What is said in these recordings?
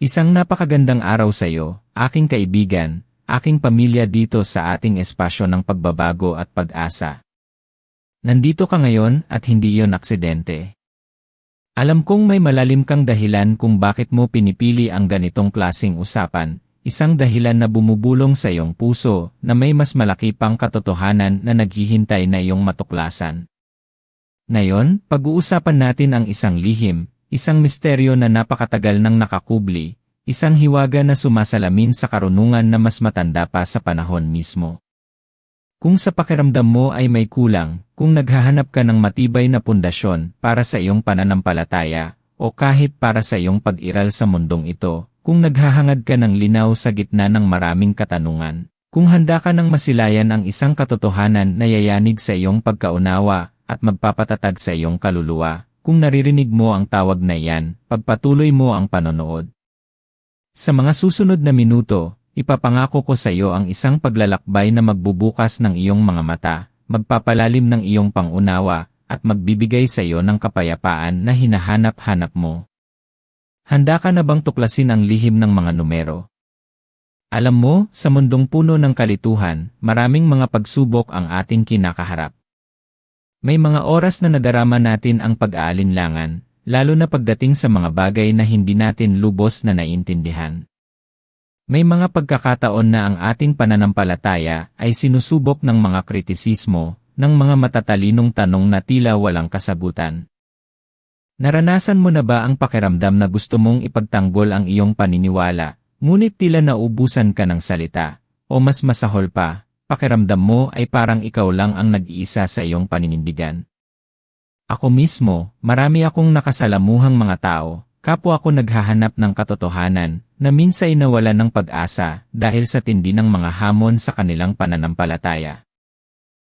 Isang napakagandang araw sa iyo, aking kaibigan, aking pamilya dito sa ating espasyo ng pagbabago at pag-asa. Nandito ka ngayon at hindi iyon aksidente. Alam kong may malalim kang dahilan kung bakit mo pinipili ang ganitong klasing usapan, isang dahilan na bumubulong sa iyong puso na may mas malaki pang katotohanan na naghihintay na iyong matuklasan. Ngayon, pag-uusapan natin ang isang lihim, isang misteryo na napakatagal nang nakakubli, isang hiwaga na sumasalamin sa karunungan na mas matanda pa sa panahon mismo. Kung sa pakiramdam mo ay may kulang, kung naghahanap ka ng matibay na pundasyon para sa iyong pananampalataya, o kahit para sa iyong pag-iral sa mundong ito, kung naghahangad ka ng linaw sa gitna ng maraming katanungan, kung handa ka ng masilayan ang isang katotohanan na yayanig sa iyong pagkaunawa at magpapatatag sa iyong kaluluwa, kung naririnig mo ang tawag na iyan, pagpatuloy mo ang panonood. Sa mga susunod na minuto, ipapangako ko sa iyo ang isang paglalakbay na magbubukas ng iyong mga mata, magpapalalim ng iyong pangunawa, at magbibigay sa iyo ng kapayapaan na hinahanap-hanap mo. Handa ka na bang tuklasin ang lihim ng mga numero? Alam mo, sa mundong puno ng kalituhan, maraming mga pagsubok ang ating kinakaharap. May mga oras na nadarama natin ang pag-aalinlangan, lalo na pagdating sa mga bagay na hindi natin lubos na naintindihan. May mga pagkakataon na ang ating pananampalataya ay sinusubok ng mga kritisismo, ng mga matatalinong tanong na tila walang kasagutan. Naranasan mo na ba ang pakiramdam na gusto mong ipagtanggol ang iyong paniniwala, ngunit tila naubusan ka ng salita, o mas masahol pa, pakiramdam mo ay parang ikaw lang ang nag-iisa sa iyong paninindigan. Ako mismo, marami akong nakasalamuhang mga tao, kapwa ako naghahanap ng katotohanan, na minsay nawala ng pag-asa dahil sa tindi ng mga hamon sa kanilang pananampalataya.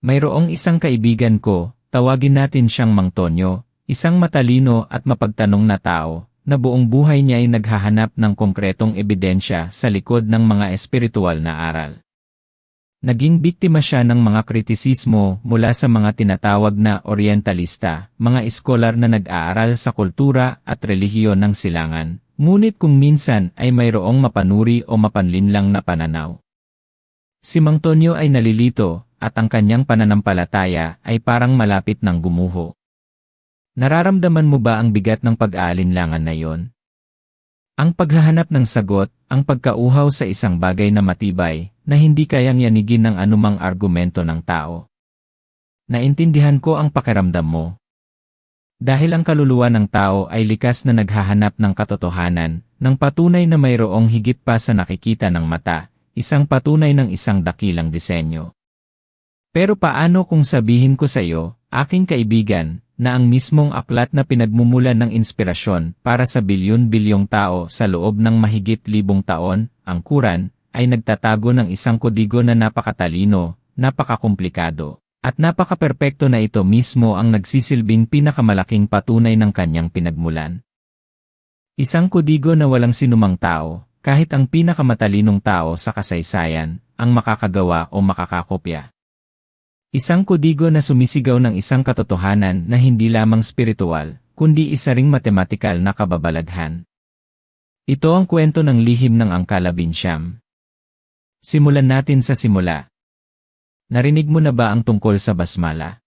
Mayroong isang kaibigan ko, tawagin natin siyang Mang Tonyo, isang matalino at mapagtanong na tao, na buong buhay niya ay naghahanap ng konkretong ebidensya sa likod ng mga espiritual na aral. Naging biktima siya ng mga kritisismo mula sa mga tinatawag na orientalista, mga eskolar na nag-aaral sa kultura at relihiyon ng silangan, ngunit kung minsan ay mayroong mapanuri o mapanlinlang na pananaw. Si Mang Tonyo ay nalilito, at ang kanyang pananampalataya ay parang malapit ng gumuho. Nararamdaman mo ba ang bigat ng pag-aalinlangan na iyon? Ang paghahanap ng sagot, ang pagkauhaw sa isang bagay na matibay, na hindi kayang yanigin ng anumang argumento ng tao. Naintindihan ko ang pakiramdam mo. Dahil ang kaluluwa ng tao ay likas na naghahanap ng katotohanan, ng patunay na mayroong higit pa sa nakikita ng mata, isang patunay ng isang dakilang disenyo. Pero paano kung sabihin ko sa iyo, aking kaibigan, na ang mismong aklat na pinagmumulan ng inspirasyon para sa bilyon-bilyong tao sa loob ng mahigit libong taon, ang Quran, ay nagtatago ng isang kodigo na napakatalino, napakakomplikado, at napakaperpekto na ito mismo ang nagsisilbing pinakamalaking patunay ng kanyang pinagmulan. Isang kodigo na walang sinumang tao, kahit ang pinakamatalinong tao sa kasaysayan, ang makakagawa o makakakopya. Isang kodigo na sumisigaw ng isang katotohanan na hindi lamang spiritual, kundi isa ring matematikal na kababalaghan. Ito ang kwento ng lihim ng Angkala Binsyam. Simulan natin sa simula. Narinig mo na ba ang tungkol sa basmala?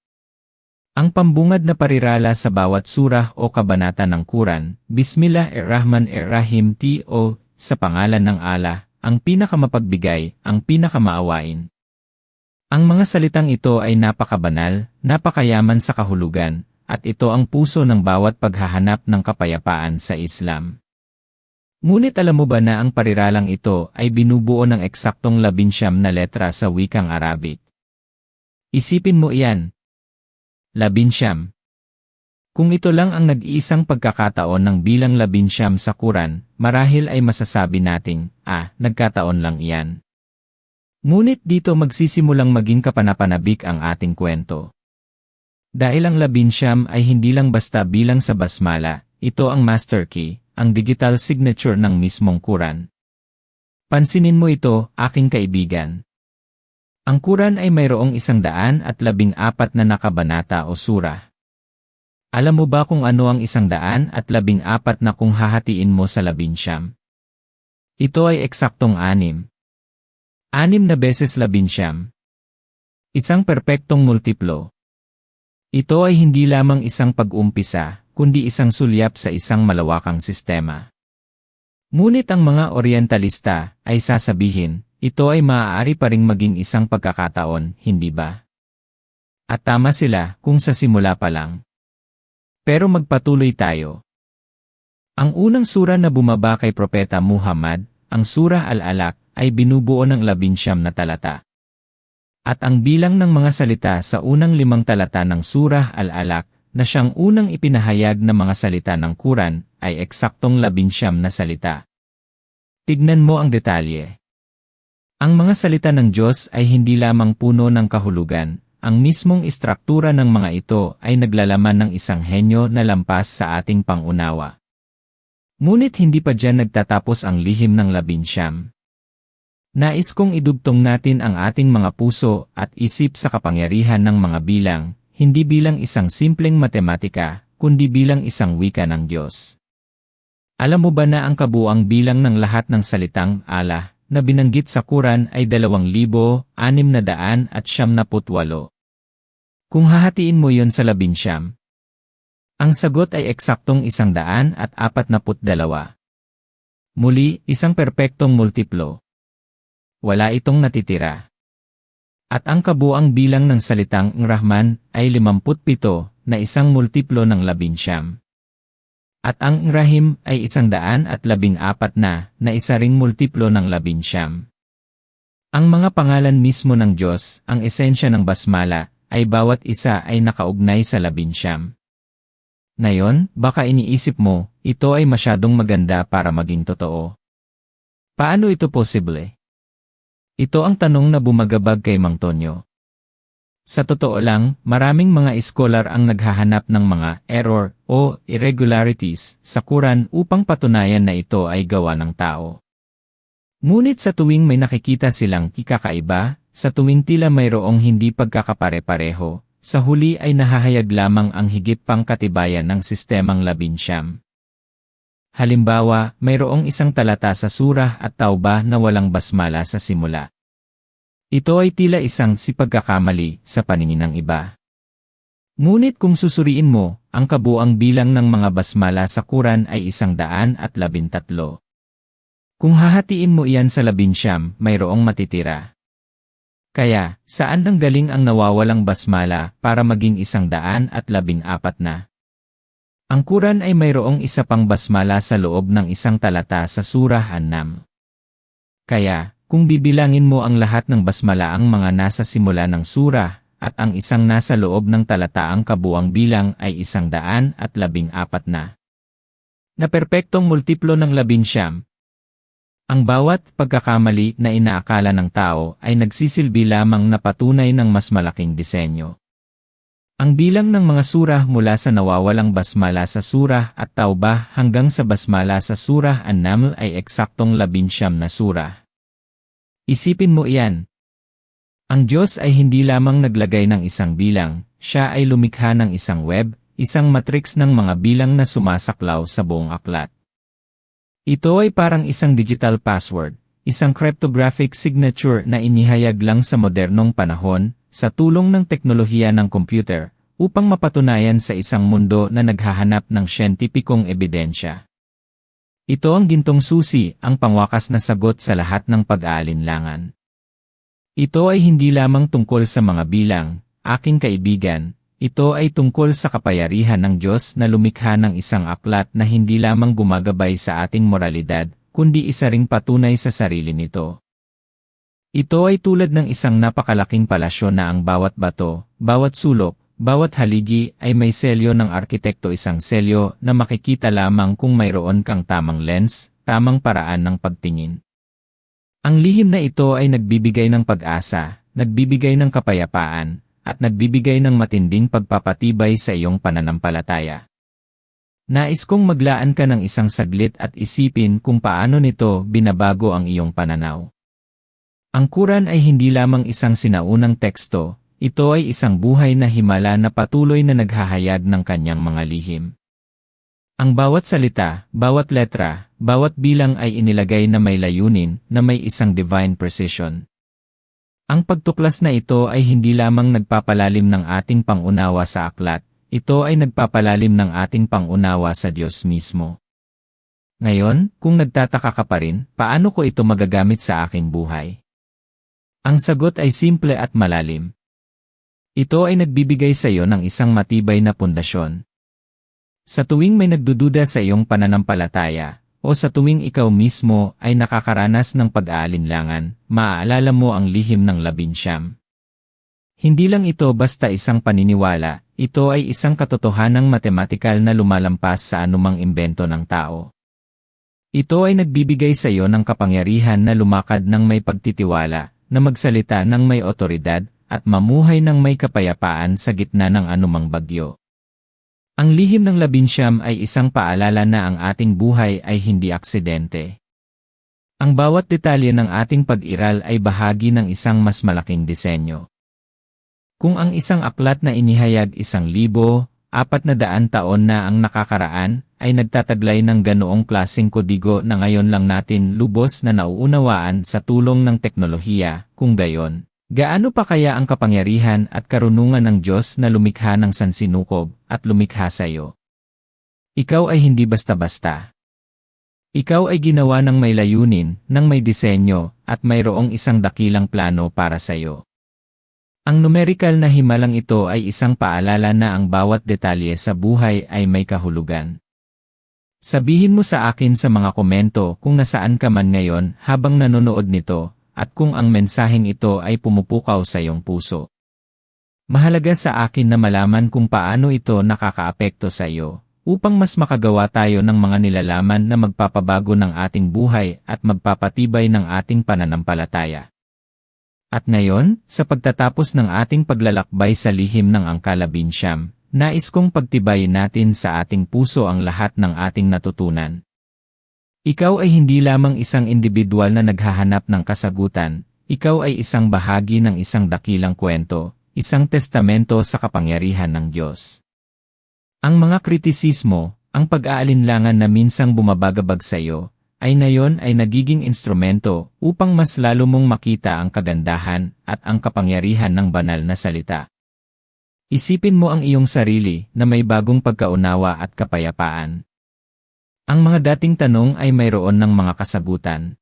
Ang pambungad na parirala sa bawat surah o kabanata ng Quran, Bismillah-ir-Rahman-ir-Rahim T.O. sa pangalan ng Allah, ang pinakamapagbigay, ang pinakamaawain, ang mga salitang ito ay napakabanal, napakayaman sa kahulugan, at ito ang puso ng bawat paghahanap ng kapayapaan sa Islam. Ngunit alam mo ba na ang pariralang ito ay binubuo ng eksaktong labinsyam na letra sa wikang Arabic? Isipin mo iyan. Labinsyam. Kung ito lang ang nag-iisang pagkakataon ng bilang labinsyam sa Quran, marahil ay masasabi nating, ah, nagkataon lang iyan. Ngunit dito magsisimulang maging kapanapanabik ang ating kwento. Dahil ang labinsyam ay hindi lang basta bilang sa basmala, ito ang master key, ang digital signature ng mismong Quran. Pansinin mo ito, aking kaibigan. Ang Quran ay mayroong isang daan at labing apat na nakabanata o sura. Alam mo ba kung ano ang isang daan at labing apat na kung hahatiin mo sa labinsyam? Ito ay eksaktong anim. Anim na beses labinsyam. Isang perpektong multiplo. Ito ay hindi lamang isang pag-umpisa, kundi isang sulyap sa isang malawakang sistema. Ngunit ang mga orientalista ay sasabihin, ito ay maaari pa ring maging isang pagkakataon, hindi ba? At tama sila kung sa simula pa lang. Pero magpatuloy tayo. Ang unang sura na bumaba kay Propeta Muhammad, ang Surah Al-Alaq, ay binubuo ng labinsyam na talata. At ang bilang ng mga salita sa unang limang talata ng Surah Al-Alaq na siyang unang ipinahayag na mga salita ng Quran ay eksaktong labinsyam na salita. Tignan mo ang detalye. Ang mga salita ng Diyos ay hindi lamang puno ng kahulugan, ang mismong istruktura ng mga ito ay naglalaman ng isang henyo na lampas sa ating pangunawa. Ngunit hindi pa dyan nagtatapos ang lihim ng labinsyam. Nais kong idugtong natin ang ating mga puso at isip sa kapangyarihan ng mga bilang, hindi bilang isang simpleng matematika, kundi bilang isang wika ng Diyos. Alam mo ba na ang kabuang bilang ng lahat ng salitang Allah na binanggit sa Quran ay 2,678? Kung hahatiin mo yon sa labinsyam, ang sagot ay eksaktong isang daan at apat na dalawa. Muli, isang perpektong multiplo wala itong natitira. At ang kabuang bilang ng salitang Rahman ay 57 na isang multiplo ng labinsyam. At ang Rahim ay isang daan at labing apat na na isa ring multiplo ng labinsyam. Ang mga pangalan mismo ng Diyos, ang esensya ng basmala, ay bawat isa ay nakaugnay sa labinsyam. Ngayon, baka iniisip mo, ito ay masyadong maganda para maging totoo. Paano ito posible? Ito ang tanong na bumagabag kay Mang Tonyo. Sa totoo lang, maraming mga iskolar ang naghahanap ng mga error o irregularities sa Quran upang patunayan na ito ay gawa ng tao. Ngunit sa tuwing may nakikita silang ikakaiba, sa tuwing tila mayroong hindi pagkakapare-pareho, sa huli ay nahahayag lamang ang higit pang katibayan ng sistemang labinsyam. Halimbawa, mayroong isang talata sa surah at tauba na walang basmala sa simula. Ito ay tila isang sipagkakamali sa paningin ng iba. Ngunit kung susuriin mo, ang kabuang bilang ng mga basmala sa Quran ay isang daan at labintatlo. Kung hahatiin mo iyan sa labinsyam, mayroong matitira. Kaya, saan nang galing ang nawawalang basmala para maging isang daan at labing apat na? Ang Quran ay mayroong isa pang basmala sa loob ng isang talata sa Surah An-Nam. Kaya, kung bibilangin mo ang lahat ng basmala ang mga nasa simula ng surah, at ang isang nasa loob ng talata ang kabuang bilang ay isang daan at labing apat na. Na perpektong multiplo ng labinsyam. Ang bawat pagkakamali na inaakala ng tao ay nagsisilbi lamang na patunay ng mas malaking disenyo. Ang bilang ng mga surah mula sa nawawalang basmala sa surah at taubah hanggang sa basmala sa surah An-Naml ay eksaktong labinsyam na surah. Isipin mo iyan. Ang Diyos ay hindi lamang naglagay ng isang bilang, siya ay lumikha ng isang web, isang matrix ng mga bilang na sumasaklaw sa buong aklat. Ito ay parang isang digital password, isang cryptographic signature na inihayag lang sa modernong panahon, sa tulong ng teknolohiya ng computer upang mapatunayan sa isang mundo na naghahanap ng siyentipikong ebidensya. Ito ang gintong susi, ang pangwakas na sagot sa lahat ng pag-aalinlangan. Ito ay hindi lamang tungkol sa mga bilang, aking kaibigan, ito ay tungkol sa kapayarihan ng Diyos na lumikha ng isang aklat na hindi lamang gumagabay sa ating moralidad, kundi isa ring patunay sa sarili nito. Ito ay tulad ng isang napakalaking palasyo na ang bawat bato, bawat sulok, bawat haligi ay may selyo ng arkitekto isang selyo na makikita lamang kung mayroon kang tamang lens, tamang paraan ng pagtingin. Ang lihim na ito ay nagbibigay ng pag-asa, nagbibigay ng kapayapaan, at nagbibigay ng matinding pagpapatibay sa iyong pananampalataya. Nais kong maglaan ka ng isang saglit at isipin kung paano nito binabago ang iyong pananaw. Ang Quran ay hindi lamang isang sinaunang teksto, ito ay isang buhay na himala na patuloy na naghahayag ng kanyang mga lihim. Ang bawat salita, bawat letra, bawat bilang ay inilagay na may layunin na may isang divine precision. Ang pagtuklas na ito ay hindi lamang nagpapalalim ng ating pangunawa sa aklat, ito ay nagpapalalim ng ating pangunawa sa Diyos mismo. Ngayon, kung nagtataka ka pa rin, paano ko ito magagamit sa aking buhay? Ang sagot ay simple at malalim. Ito ay nagbibigay sa iyo ng isang matibay na pundasyon. Sa tuwing may nagdududa sa iyong pananampalataya, o sa tuwing ikaw mismo ay nakakaranas ng pag-aalinlangan, maaalala mo ang lihim ng labinsyam. Hindi lang ito basta isang paniniwala, ito ay isang katotohanang matematikal na lumalampas sa anumang imbento ng tao. Ito ay nagbibigay sa iyo ng kapangyarihan na lumakad ng may pagtitiwala, na magsalita ng may otoridad, at mamuhay ng may kapayapaan sa gitna ng anumang bagyo. Ang lihim ng labinsyam ay isang paalala na ang ating buhay ay hindi aksidente. Ang bawat detalye ng ating pag-iral ay bahagi ng isang mas malaking disenyo. Kung ang isang aklat na inihayag isang libo, apat na daan taon na ang nakakaraan, ay nagtataglay ng ganoong klaseng kodigo na ngayon lang natin lubos na nauunawaan sa tulong ng teknolohiya, kung gayon. Gaano pa kaya ang kapangyarihan at karunungan ng Diyos na lumikha ng sansinukob at lumikha sa iyo? Ikaw ay hindi basta-basta. Ikaw ay ginawa ng may layunin, ng may disenyo, at mayroong isang dakilang plano para sa iyo. Ang numerical na himalang ito ay isang paalala na ang bawat detalye sa buhay ay may kahulugan. Sabihin mo sa akin sa mga komento kung nasaan ka man ngayon habang nanonood nito, at kung ang mensaheng ito ay pumupukaw sa iyong puso. Mahalaga sa akin na malaman kung paano ito nakakaapekto sa iyo, upang mas makagawa tayo ng mga nilalaman na magpapabago ng ating buhay at magpapatibay ng ating pananampalataya. At ngayon, sa pagtatapos ng ating paglalakbay sa lihim ng Angkalabinsyam, nais kong pagtibayin natin sa ating puso ang lahat ng ating natutunan. Ikaw ay hindi lamang isang individual na naghahanap ng kasagutan, ikaw ay isang bahagi ng isang dakilang kwento, isang testamento sa kapangyarihan ng Diyos. Ang mga kritisismo, ang pag-aalinlangan na minsang bumabagabag sa iyo, ay nayon ay nagiging instrumento upang mas lalo mong makita ang kagandahan at ang kapangyarihan ng banal na salita. Isipin mo ang iyong sarili na may bagong pagkaunawa at kapayapaan. Ang mga dating tanong ay mayroon ng mga kasagutan.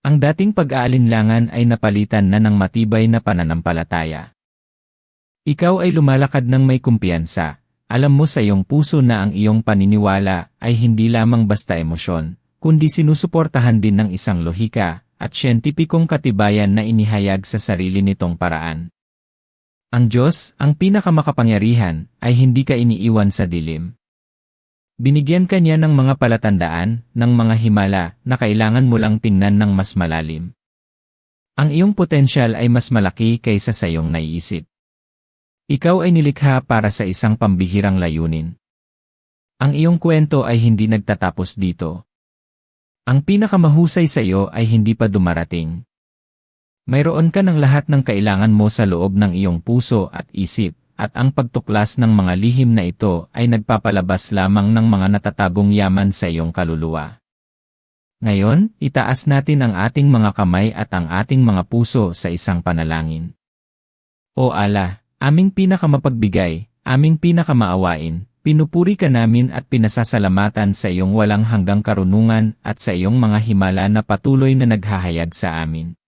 Ang dating pag-aalinlangan ay napalitan na ng matibay na pananampalataya. Ikaw ay lumalakad ng may kumpiyansa, alam mo sa iyong puso na ang iyong paniniwala ay hindi lamang basta emosyon, kundi sinusuportahan din ng isang lohika at siyentipikong katibayan na inihayag sa sarili nitong paraan. Ang Diyos, ang pinakamakapangyarihan, ay hindi ka iniiwan sa dilim. Binigyan ka niya ng mga palatandaan, ng mga himala, na kailangan mo lang tingnan ng mas malalim. Ang iyong potensyal ay mas malaki kaysa sa iyong naiisip. Ikaw ay nilikha para sa isang pambihirang layunin. Ang iyong kwento ay hindi nagtatapos dito. Ang pinakamahusay sa iyo ay hindi pa dumarating. Mayroon ka ng lahat ng kailangan mo sa loob ng iyong puso at isip, at ang pagtuklas ng mga lihim na ito ay nagpapalabas lamang ng mga natatagong yaman sa iyong kaluluwa. Ngayon, itaas natin ang ating mga kamay at ang ating mga puso sa isang panalangin. O ala, aming pinakamapagbigay, aming pinakamaawain, Pinupuri ka namin at pinasasalamatan sa iyong walang hanggang karunungan at sa iyong mga himala na patuloy na naghahayag sa amin.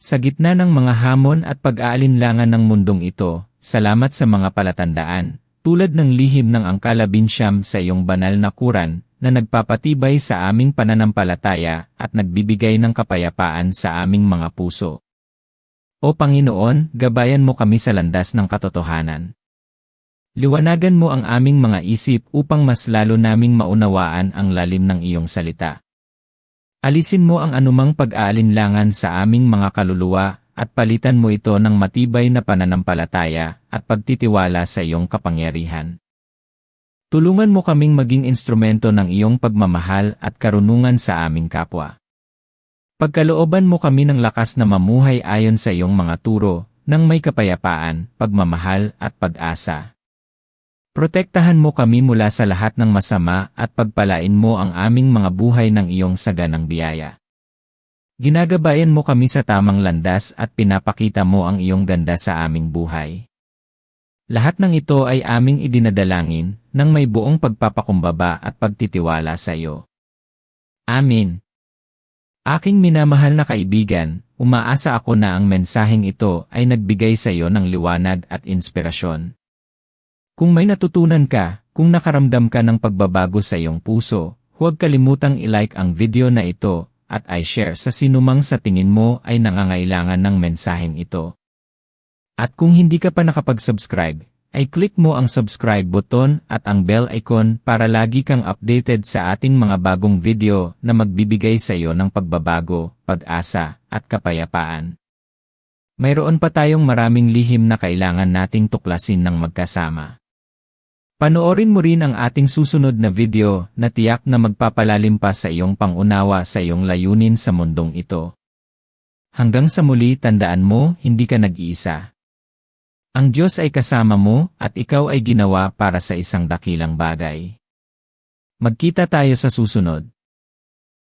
Sa gitna ng mga hamon at pag-aalinlangan ng mundong ito, salamat sa mga palatandaan, tulad ng lihim ng angkalabinsyam sa iyong banal na kuran, na nagpapatibay sa aming pananampalataya at nagbibigay ng kapayapaan sa aming mga puso. O Panginoon, gabayan mo kami sa landas ng katotohanan. Liwanagan mo ang aming mga isip upang mas lalo naming maunawaan ang lalim ng iyong salita. Alisin mo ang anumang pag-aalinlangan sa aming mga kaluluwa at palitan mo ito ng matibay na pananampalataya at pagtitiwala sa iyong kapangyarihan. Tulungan mo kaming maging instrumento ng iyong pagmamahal at karunungan sa aming kapwa. Pagkalooban mo kami ng lakas na mamuhay ayon sa iyong mga turo, ng may kapayapaan, pagmamahal at pag-asa. Protektahan mo kami mula sa lahat ng masama at pagpalain mo ang aming mga buhay ng iyong saganang biyaya. Ginagabayan mo kami sa tamang landas at pinapakita mo ang iyong ganda sa aming buhay. Lahat ng ito ay aming idinadalangin nang may buong pagpapakumbaba at pagtitiwala sa iyo. Amin. Aking minamahal na kaibigan, umaasa ako na ang mensaheng ito ay nagbigay sa iyo ng liwanag at inspirasyon. Kung may natutunan ka, kung nakaramdam ka ng pagbabago sa iyong puso, huwag kalimutang i-like ang video na ito at i-share sa sinumang sa tingin mo ay nangangailangan ng mensaheng ito. At kung hindi ka pa nakapag-subscribe, ay click mo ang subscribe button at ang bell icon para lagi kang updated sa ating mga bagong video na magbibigay sa iyo ng pagbabago, pag-asa, at kapayapaan. Mayroon pa tayong maraming lihim na kailangan nating tuklasin ng magkasama. Panoorin mo rin ang ating susunod na video na tiyak na magpapalalim pa sa iyong pangunawa sa iyong layunin sa mundong ito. Hanggang sa muli tandaan mo, hindi ka nag-iisa. Ang Diyos ay kasama mo at ikaw ay ginawa para sa isang dakilang bagay. Magkita tayo sa susunod.